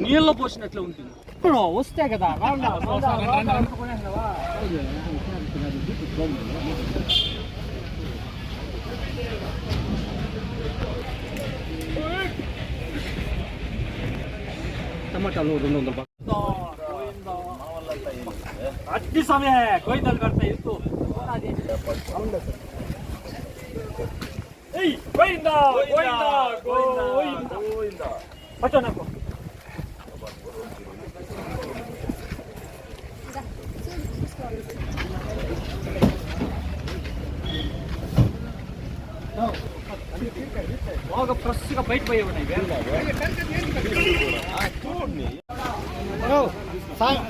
నీళ్ళ పోసినట్లే ఉంటుంది ఇప్పుడు వస్తే కదా? టమాటాలు రెండు వందల అట్టి సమయ గోయిందా గోయిందా పట్టు నాకు బాగా ఫ్రెష్గా బయట పోయి ఉన్నాయి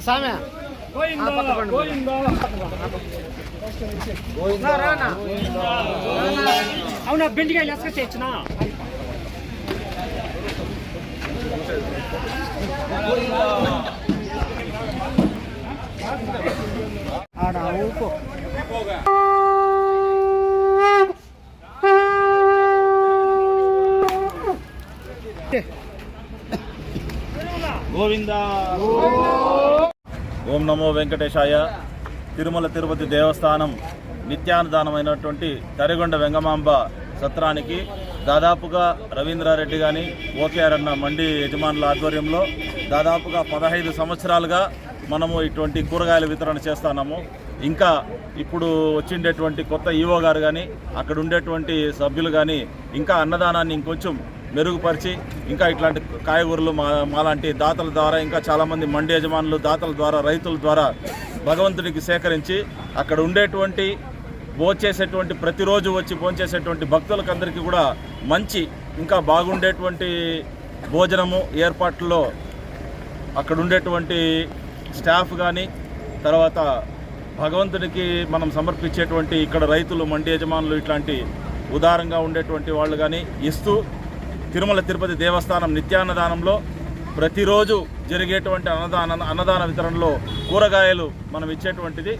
సామె అవునా బెండికాయలు ఎసక తెచ్చిన ఆడ ఊరుకో గోవిందా. ఓం నమో వెంకటేశాయ. తిరుమల తిరుపతి దేవస్థానం నిత్యానుదానమైనటువంటి తరిగొండ వెంగమాంబ సత్రానికి దాదాపుగా రవీంద్రారెడ్డి కానీ ఓకేఆర్ అన్న మండి యజమానుల ఆధ్వర్యంలో దాదాపుగా పదహైదు సంవత్సరాలుగా మనము ఇటువంటి కూరగాయల వితరణ చేస్తున్నాము. ఇంకా ఇప్పుడు వచ్చిండేటువంటి కొత్త ఈవో గారు కానీ అక్కడ ఉండేటువంటి సభ్యులు కానీ ఇంకా అన్నదానాన్ని ఇంకొంచెం మెరుగుపరిచి ఇంకా ఇట్లాంటి కాయగూరలు మా మాలాంటి దాతల ద్వారా ఇంకా చాలామంది మండి యజమానులు దాతల ద్వారా రైతుల ద్వారా భగవంతుడికి సేకరించి అక్కడ ఉండేటువంటి భోంచేసేటువంటి ప్రతిరోజు వచ్చి భోంచేసేటువంటి భక్తులకు అందరికీ కూడా మంచి ఇంకా బాగుండేటువంటి భోజనము ఏర్పాట్లలో అక్కడ ఉండేటువంటి స్టాఫ్ కానీ తర్వాత భగవంతుడికి మనం సమర్పించేటువంటి ఇక్కడ రైతులు మండి యజమానులు ఇట్లాంటి ఉదారంగా ఉండేటువంటి వాళ్ళు కానీ ఇస్తూ తిరుమల తిరుపతి దేవస్థానం నిత్యాన్నదానంలో ప్రతిరోజు జరిగేటువంటి అన్నదాన అన్నదాన వితరణలో కూరగాయలు మనం ఇచ్చేటువంటిది.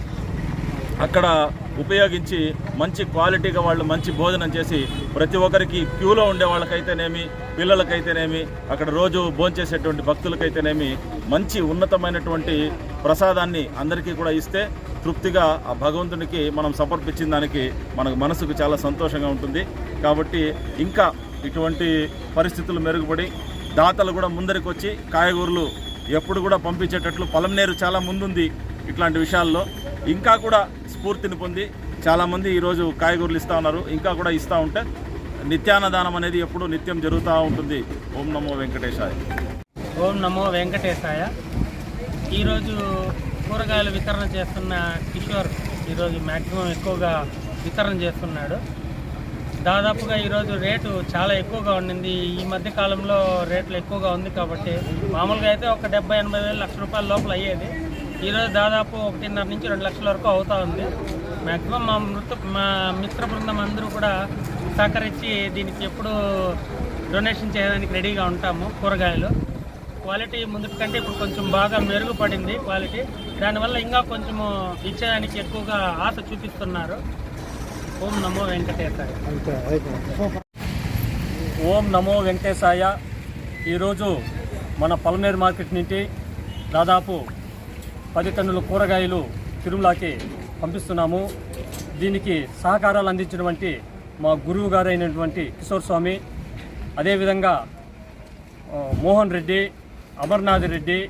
అక్కడ ఉపయోగించి మంచి క్వాలిటీగా వాళ్ళు మంచి భోజనం చేసి ప్రతి ఒక్కరికి క్యూలో ఉండే వాళ్ళకైతేనేమి పిల్లలకైతేనేమి అక్కడ రోజు భోంచేసేటువంటి భక్తులకైతేనేమి మంచి ఉన్నతమైనటువంటి ప్రసాదాన్ని అందరికీ కూడా ఇస్తే తృప్తిగా ఆ భగవంతునికి మనం సమర్పించిన దానికి మనకు మనసుకు చాలా సంతోషంగా ఉంటుంది. కాబట్టి ఇంకా ఇటువంటి పరిస్థితులు మెరుగుపడి దాతలు కూడా ముందరికి వచ్చి కాయగూరలు ఎప్పుడు కూడా పంపించేటట్లు పొలంనేరు చాలా ముందుంది ఇట్లాంటి విషయాల్లో. ఇంకా కూడా స్ఫూర్తిని పొంది చాలామంది ఈరోజు కాయగూరలు ఇస్తూ ఉన్నారు. ఇంకా కూడా ఇస్తూ ఉంటే నిత్యాన్నదానం అనేది ఎప్పుడూ నిత్యం జరుగుతూ ఉంటుంది. ఓం నమో వెంకటేశాయ. ఓం నమో వెంకటేశాయ. ఈరోజు కూరగాయలు వితరణ చేస్తున్న కిషోర్ ఈరోజు మ్యాక్సిమం ఎక్కువగా వితరణ చేస్తున్నాడు. దాదాపుగా ఈరోజు రేటు చాలా ఎక్కువగా ఉండింది. ఈ మధ్య కాలంలో రేట్లు ఎక్కువగా ఉంది కాబట్టి మామూలుగా అయితే ఒక డెబ్బై ఎనభై వేలు లక్ష రూపాయల లోపల అయ్యేది. ఈరోజు దాదాపు ఒకటిన్నర నుంచి రెండు లక్షల వరకు అవుతూ ఉంది. మ్యాక్సిమం మా మృత మా మిత్ర బృందం అందరూ కూడా సహకరించి దీనికి ఎప్పుడు డొనేషన్ చేయడానికి రెడీగా ఉంటాము కూరగాయలు. క్వాలిటీ ముందు కంటే ఇప్పుడు కొంచెం బాగా మెరుగుపడింది క్వాలిటీ. దానివల్ల ఇంకా కొంచెము ఇచ్చేదానికి ఎక్కువగా ఆశ చూపిస్తున్నారు. ఓం నమో వెంకటేశాయ. ఓం నమో వెంకటేశాయ. ఈరోజు మన పలమనేరు మార్కెట్ నుండి దాదాపు పది టన్నుల కూరగాయలు తిరుమలకి పంపిస్తున్నాము. దీనికి సహకారాలు అందించినటువంటి మా గురువు గారు అయినటువంటి కిషోర్ స్వామి అదేవిధంగా మోహన్ రెడ్డి అమర్నాథ్ రెడ్డి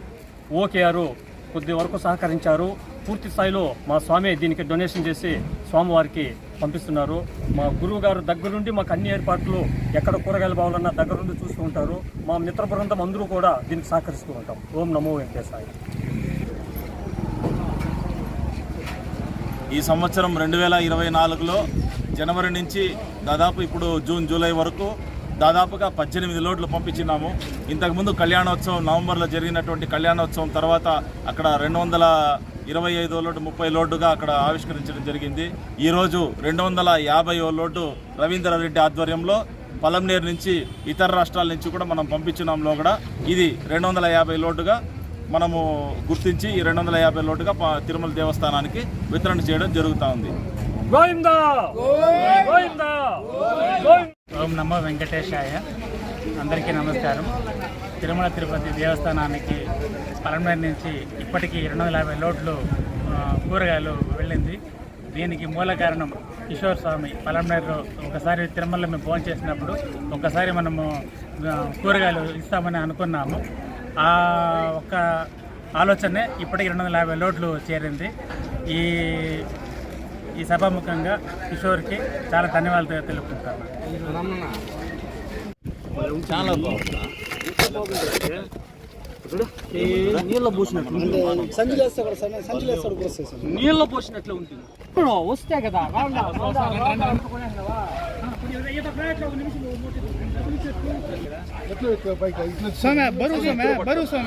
ఓకేఆర్ కొద్ది వరకు సహకరించారు. పూర్తి స్థాయిలో మా స్వామి దీనికి డొనేషన్ చేసి స్వామివారికి పంపిస్తున్నారు. మా గురువు గారు దగ్గరుండి మాకు అన్ని ఏర్పాట్లు ఎక్కడ కూరగాయలు బావాలన్నా దగ్గరుండి చూస్తూ ఉంటారు. మా మిత్ర బృందం అందరూ కూడా దీనికి సహకరిస్తూ ఉంటాం. ఓం నమో వెంకటేశాయ. ఈ సంవత్సరం రెండు వేల ఇరవై నాలుగులో జనవరి నుంచి దాదాపు ఇప్పుడు జూన్ జూలై వరకు దాదాపుగా పద్దెనిమిది లోడ్లు పంపించినాము. ఇంతకుముందు కళ్యాణోత్సవం నవంబర్లో జరిగినటువంటి కళ్యాణోత్సవం తర్వాత అక్కడ రెండు వందల ఇరవై ఐదో లోటు ముప్పై లోడ్డుగా అక్కడ ఆవిష్కరించడం జరిగింది. ఈరోజు రెండు వందల యాభై లోడ్డు రవీంద్రారెడ్డి ఆధ్వర్యంలో పలంనేరు నుంచి ఇతర రాష్ట్రాల నుంచి కూడా మనం పంపించినాంలో కూడా ఇది రెండు వందల యాభై లోడ్డుగా మనము గుర్తించి ఈ రెండు వందల యాభై లోటుగా తిరుమల దేవస్థానానికి వితరణ చేయడం జరుగుతూ ఉంది. గోవిందా! గోవిందా! గోవిందా! ఓం నమో వెంకటేశాయ. అందరికీ నమస్కారం. తిరుమల తిరుపతి దేవస్థానానికి పలమనేరు నుంచి ఇప్పటికీ రెండు వందల యాభై లోడ్లు కూరగాయలు వెళ్ళింది. దీనికి మూల కారణం కిషోర్ స్వామి. పలమనేరు ఒకసారి తిరుమలలో మేము ఫోన్ చేసినప్పుడు ఒకసారి మనము కూరగాయలు ఇస్తామని అనుకున్నాము. ఆ ఒక్క ఆలోచనే ఇప్పటికి రెండు వందల యాభై లోడ్లు చేరింది. ఈ ఈ సభాముఖంగా కిషోర్కి చాలా ధన్యవాదాలు తెలుపుకుంటాను చాలా నీళ్ళ పోసినట్లు నీళ్ళ పోసినట్లు ఉంటుంది ఇప్పుడు వస్తే కదా భరోసా భరోసా భరోసా